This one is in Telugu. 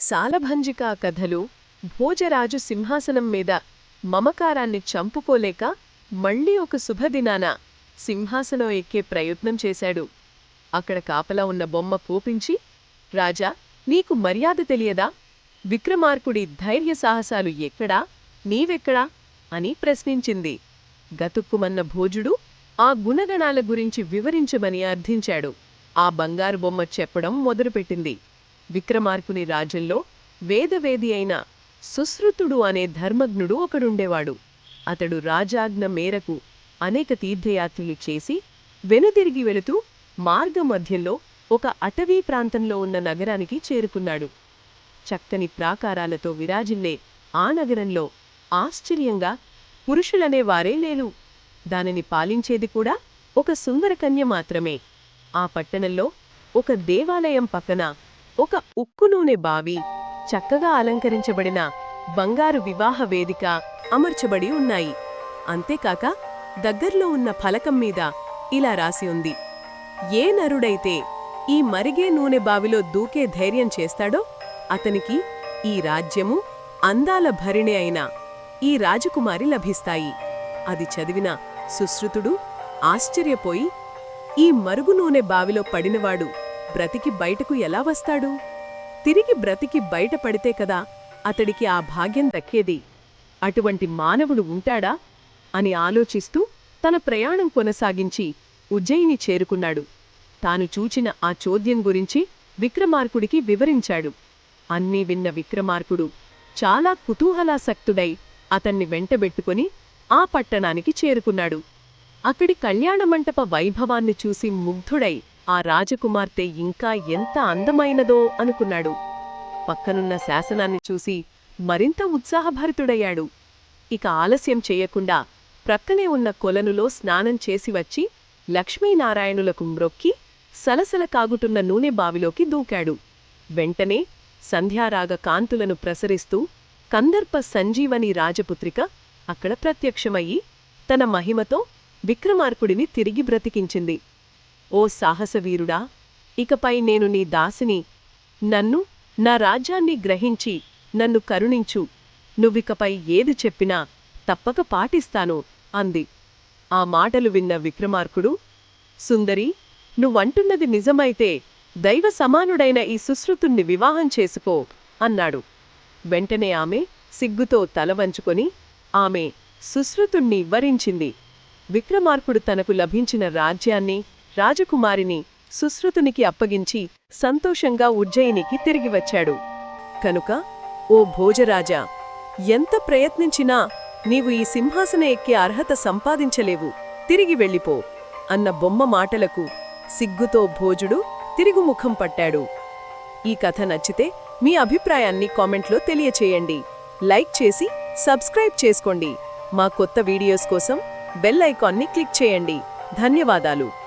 సాలభంజికా కథలు భోజరాజు సింహాసనం మీద మమకారాన్ని చంపుకోలేక మళ్ళీ ఒక శుభదినాన సింహాసనం ఎక్కే ప్రయత్నం చేశాడు. అక్కడ కాపలా ఉన్న బొమ్మ కోపించి రాజా నీకు మర్యాద తెలియదా? విక్రమార్కుడి ధైర్య సాహసాలు ఎక్కడా? నీవెక్కడా? అని ప్రశ్నించింది. గతుక్కుమన్న భోజుడు ఆ గుణగణాల గురించి వివరించమని అర్థించాడు. ఆ బంగారు బొమ్మ చెప్పడం మొదలుపెట్టింది. విక్రమార్కుని రాజ్యంలో వేదవేది అయిన సుశ్రుతుడు అనే ధర్మజ్ఞుడు ఒకడుండేవాడు. అతడు రాజాజ్ఞ మేరకు అనేక తీర్థయాత్రలు చేసి వెనుదిరిగి వెళుతూ మార్గమధ్యంలో ఒక అటవీ ప్రాంతంలో ఉన్న నగరానికి చేరుకున్నాడు. చక్కని ప్రాకారాలతో విరాజిల్లే ఆ నగరంలో ఆశ్చర్యంగా పురుషులనే వారే లేరు. దానిని పాలించేది కూడా ఒక సుందరకన్య మాత్రమే. ఆ పట్టణంలో ఒక దేవాలయం పక్కన ఒక ఉక్కు నూనె బావి చక్కగా అలంకరించబడిన బంగారు వివాహ వేదిక అమర్చబడి ఉన్నాయి. అంతేకాక దగ్గర్లో ఉన్న ఫలకం మీద ఇలా రాసి ఉంది. ఏ నరుడైతే ఈ మరిగే నూనె బావిలో దూకే ధైర్యం చేస్తాడో అతనికి ఈ రాజ్యము అందాల భరిణి అయిన ఈ రాజకుమారి లభిస్తాయి. అది చదివిన సుశ్రుతుడు ఆశ్చర్యపోయి ఈ మరుగు నూనె బావిలో పడినవాడు బ్రతికి బయటకు ఎలా వస్తాడు? తిరిగి బ్రతికి బయటపడితే కదా అతడికి ఆ భాగ్యం దక్కేది. అటువంటి మానవుడు ఉంటాడా? అని ఆలోచిస్తూ తన ప్రయాణం కొనసాగించి ఉజ్జయిని చేరుకున్నాడు. తాను చూచిన ఆ చోద్యం గురించి విక్రమార్కుడికి వివరించాడు. అన్నీ విన్న విక్రమార్కుడు చాలా కుతూహలాసక్తుడై అతన్ని వెంటబెట్టుకుని ఆ పట్టణానికి చేరుకున్నాడు. అక్కడి కళ్యాణమంటప వైభవాన్ని చూసి ముగ్ధుడై ఆ రాజకుమార్తె ఇంకా ఎంత అందమైనదో అనుకున్నాడు. పక్కనున్న శాసనాన్ని చూసి మరింత ఉత్సాహభరితుడయ్యాడు. ఇక ఆలస్యం చేయకుండా ప్రక్కనే ఉన్న కొలనులో స్నానం చేసి వచ్చి లక్ష్మీనారాయణులకు మ్రొక్కి సలసల కాగుటున్న నూనె బావిలోకి దూకాడు. వెంటనే సంధ్యారాగ కాంతులను ప్రసరిస్తూ కందర్ప సంజీవని రాజపుత్రిక అక్కడ ప్రత్యక్షమయ్యి తన మహిమతో విక్రమార్కుడిని తిరిగి బ్రతికించింది. ఓ సాహసవీరుడా ఇకపై నేను నీ దాసిని నన్ను నా రాజ్యాన్ని గ్రహించి నన్ను కరుణించు. నువ్వికపై ఏది చెప్పినా తప్పక పాటిస్తాను అంది. ఆ మాటలు విన్న విక్రమార్కుడు సుందరి నువ్వంటున్నది నిజమైతే దైవ సమానుడైన ఈ సుశ్రుతుణ్ణి వివాహం చేసుకో అన్నాడు. వెంటనే ఆమె సిగ్గుతో తలవంచుకొని ఆమె సుశ్రుతుణ్ణి వరించింది విక్రమార్కుడు తనకు లభించిన రాజ్యాన్ని రాజకుమారిని సుశ్రుతునికి అప్పగించి సంతోషంగా ఉజ్జయినికి తిరిగి వచ్చాడు. కనుక ఓ భోజరాజా ఎంత ప్రయత్నించినా నీవు ఈ సింహాసన ఎక్కే అర్హత సంపాదించలేవు. తిరిగి వెళ్ళిపో అన్న బొమ్మ మాటలకు సిగ్గుతో భోజుడు తిరుగుముఖం పట్టాడు. ఈ కథ నచ్చితే మీ అభిప్రాయాన్ని కామెంట్లో తెలియచేయండి. లైక్ చేసి సబ్స్క్రైబ్ చేసుకోండి. మా కొత్త వీడియోస్ కోసం బెల్ ఐకాన్ని క్లిక్ చేయండి. ధన్యవాదాలు.